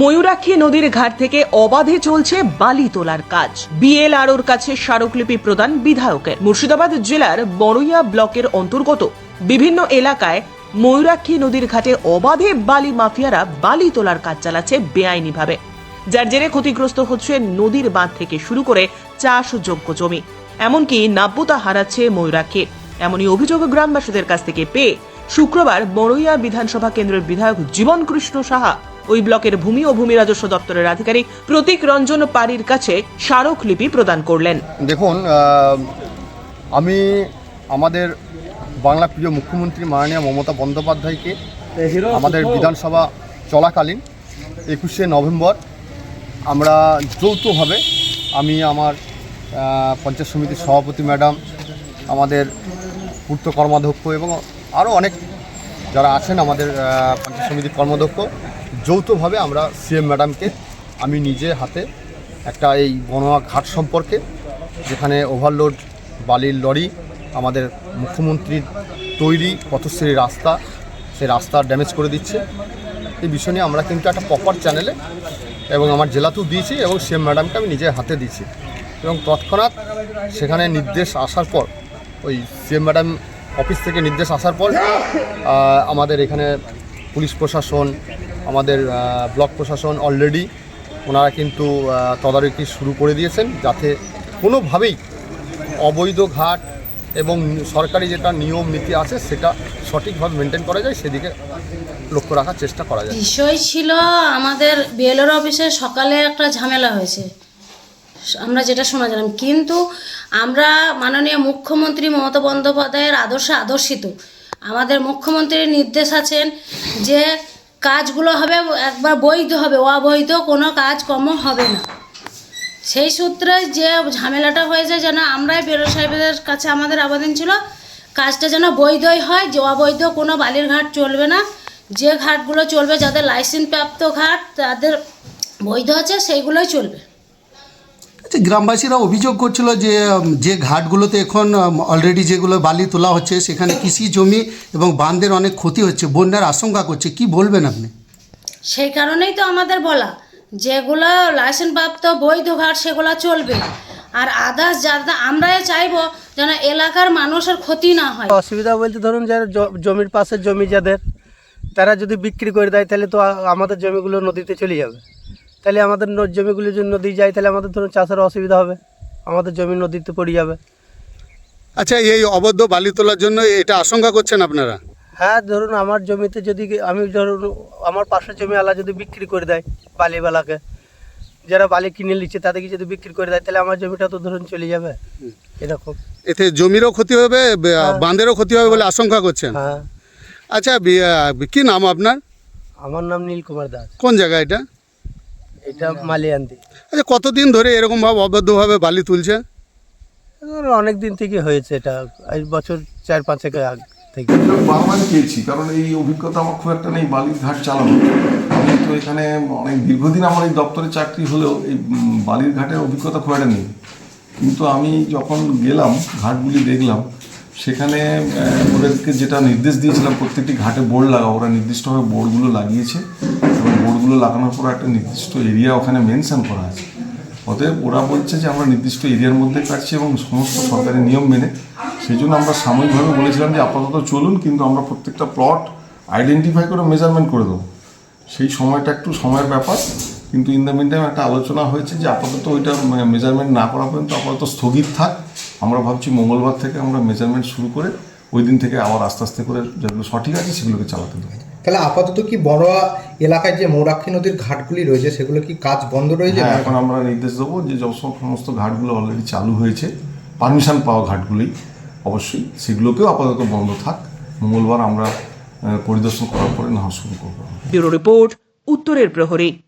ময়ূরাক্ষী নদীর ঘাট থেকে অবাধে চলছে বালি তোলার কাজ। বিএলআরওর কাছে স্মারকলিপি প্রদান বিধায়কের। মুর্শিদাবাদ জেলার বড়ইয়া ব্লকের অন্তর্গত বিভিন্ন এলাকায় ময়ূরাক্ষী নদীর ঘাটে অবাধে বালি মাফিয়ারা বালি তোলার কাজ চালাচ্ছে বেআইনিভাবে। যার জেরে ক্ষতিগ্রস্ত হচ্ছে নদীর বাঁধ থেকে শুরু করে চাষযোগ্য জমি। এমনকি নাব্যতা হারাচ্ছে ময়ূরাক্ষী। এমনই অভিযোগ গ্রামবাসীদের কাছ থেকে পেয়ে শুক্রবার বড়ইয়া বিধানসভা কেন্দ্রের বিধায়ক জীবন কৃষ্ণ সাহা ওই ব্লকের ভূমি ও ভূমি রাজস্ব দপ্তরের আধিকারিক প্রতীক রঞ্জন পাড়ির কাছে স্মারকলিপি প্রদান করলেন। দেখুন আমি আমাদের বাংলা প্রিয় মুখ্যমন্ত্রী মাননীয় মমতা বন্দ্যোপাধ্যায়কে আমাদের বিধানসভা চলাকালীন একুশে নভেম্বর আমরা যৌথভাবে আমি আমার পঞ্চায়েত সমিতির সভাপতি ম্যাডাম, আমাদের পূর্ত কর্মাধ্যক্ষ এবং আরও অনেক যারা আছেন আমাদের পঞ্চায়েত সমিতির কর্মাধ্যক্ষ যৌথভাবে আমরা সিএম ম্যাডামকে আমি নিজে হাতে একটা এই বনোয়া ঘাট সম্পর্কে, যেখানে ওভারলোড বালির লরি, আমাদের মুখ্যমন্ত্রীর তৈরি পথশ্রী রাস্তা, সেই রাস্তা ড্যামেজ করে দিচ্ছে। এই বিষয় নিয়ে আমরা কিন্তু একটা প্রপার চ্যানেলে এবং আমার জেলাতেও দিয়েছি এবং সিএম ম্যাডামকে আমি নিজের হাতে দিয়েছি। এবং তৎক্ষণাৎ সেখানে নির্দেশ আসার পর, ওই সিএম ম্যাডাম অফিস থেকে নির্দেশ আসার পর আমাদের এখানে পুলিশ প্রশাসন আমাদের ব্লক প্রশাসন অলরেডি ওনারা কিন্তু তদারকি শুরু করে দিয়েছেন যাতে কোনোভাবেই অবৈধ ঘাট এবং সরকারি যেটা নিয়ম নীতি আছে সেটা সঠিকভাবে মেনটেন করা যায়, সেদিকে লক্ষ্য রাখার চেষ্টা করা যায়। বিষয় ছিল আমাদের বিএলওর অফিসে সকালে একটা ঝামেলা হয়েছে। আমরা যেটা শোনা গেলাম কিন্তু আমরা মাননীয় মুখ্যমন্ত্রী মমতা বন্দ্যোপাধ্যায়ের আদর্শে আদর্শিত। আমাদের মুখ্যমন্ত্রীর নির্দেশ আছেন যে কাজগুলো হবে, একবার বৈধ হবে, অবৈধ কোনো কাজ কাজকর্ম হবে না। সেই সূত্রে যে ঝামেলাটা হয়েছে যেন আমরাই বেরো সাহেবের কাছে আমাদের আবেদন ছিল, কাজটা যেন বৈধই হয়, যে অবৈধ কোনো বালির ঘাট চলবে না। যে ঘাটগুলো চলবে, যাদের লাইসেন্স প্রাপ্ত ঘাট, তাদের বৈধ আছে, সেইগুলোই চলবে। আচ্ছা গ্রামবাসীরা অভিযোগ করছিল যে যে ঘাটগুলোতে এখন অলরেডি যেগুলো বালি তোলা হচ্ছে সেখানে কৃষি জমি এবং বাঁধের অনেক ক্ষতি হচ্ছে বন্যার আশঙ্কা করছে কি বলবেন আপনি? সেই কারণেই তো আমাদের বলা যেগুলো লাইসেন্স প্রাপ্ত বৈধ ঘাট সেগুলো চলবে। আর আদার্স যাতে আমরাই চাইব যেন এলাকার মানুষের ক্ষতি না হয়। অসুবিধা বলতে ধরুন যারা জমির পাশের জমি যাদের তারা যদি বিক্রি করে দেয় তাহলে তো আমাদের জমিগুলো নদীতে চলে যাবে। তাহলে আমাদের জমিগুলো যদি নদী যায় তাহলে আমাদের ধরুন চাষের অসুবিধা হবে। আমাদের জমি নদীতে পড়ে যাবে। আচ্ছা এই অবৈধ বালি তোলার জন্য এটা আশঙ্কা করছেন আপনারা? হ্যাঁ ধরুন আমার জমিতে যদি আমি ধরুন আমার পাশের জমি আলা যদি বিক্রি করে দেয় বালিওয়ালাকে যারা বালি কিনে নিচ্ছে তাদেরকে যদি বিক্রি করে দেয় তাহলে আমার জমিটা তো ধরুন চলে যাবে। এরকম। এতে জমিরও ক্ষতি হবে বাঁধেরও ক্ষতি হবে বলে আশঙ্কা করছেন? হ্যাঁ। আচ্ছা কি নাম আপনার? আমার নাম নীল কুমার দাস। কোন জায়গা এটা? এটা মালিয়ান্দি। আচ্ছা কতদিন ধরে এরকমভাবে অবৈধভাবে বালি তুলছে? অনেক দিন থেকে হয়েছে এটা। এই বছর চার পাঁচেক আগ থেকে। আমি বারবারই কারণ এই অভিজ্ঞতা আমার খুব একটা নেই বালির ঘাট চালানো আমি তো এখানে অনেক দীর্ঘদিন আমার এই দপ্তরে চাকরি হলেও এই বালির ঘাটের অভিজ্ঞতা খুব একটা নেই। কিন্তু আমি যখন গেলাম ঘাটগুলি দেখলাম সেখানে ওদেরকে যেটা নির্দেশ দিয়েছিলাম প্রত্যেকটি ঘাটে বোর্ড লাগা ওরা নির্দিষ্টভাবে বোর্ডগুলো লাগিয়েছে। এবং বোর্ডগুলো লাগানোর পর একটা নির্দিষ্ট এরিয়া ওখানে মেনশন করা আছে। অতএব ওরা বলছে যে আমরা নির্দিষ্ট এরিয়ার মধ্যে কাটছি এবং সমস্ত সরকারি নিয়ম মেনে। সেই জন্য আমরা সাময়িকভাবে বলেছিলাম যে আপাতত চলুন, কিন্তু আমরা প্রত্যেকটা প্লট আইডেন্টিফাই করে মেজারমেন্ট করে দেবো। সেই সময়টা একটু সময়ের ব্যাপার, কিন্তু ইন দ্য মিন টাইম একটা আলোচনা হয়েছে যে আপাতত ওইটা মেজারমেন্ট না করা পর্যন্ত আপাতত স্থগিত থাক। আমরা ভাবছি মঙ্গলবার থেকে আমরা মেজারমেন্ট শুরু করে ওই দিন থেকে আবার আস্তে আস্তে করে যেগুলো সঠিক আছে সেগুলোকে চালাতে দেবো। তাহলে আপাতত কি বড়োয়া এলাকায় যে মৌরাক্ষী নদীর ঘাটগুলি রয়েছে সেগুলো কি কাজ বন্ধ রয়েছে? হ্যাঁ এখন আমরা নির্দেশ দেবো যে যত সমস্ত ঘাটগুলো অলরেডি চালু হয়েছে পারমিশন পাওয়া ঘাটগুলি অবশ্যই সেগুলোকেও আপাতত বন্ধ থাক। মঙ্গলবার আমরা পরিদর্শন করার পরে না শুরু করব। ব্যুরো রিপোর্ট উত্তরের প্রহরী।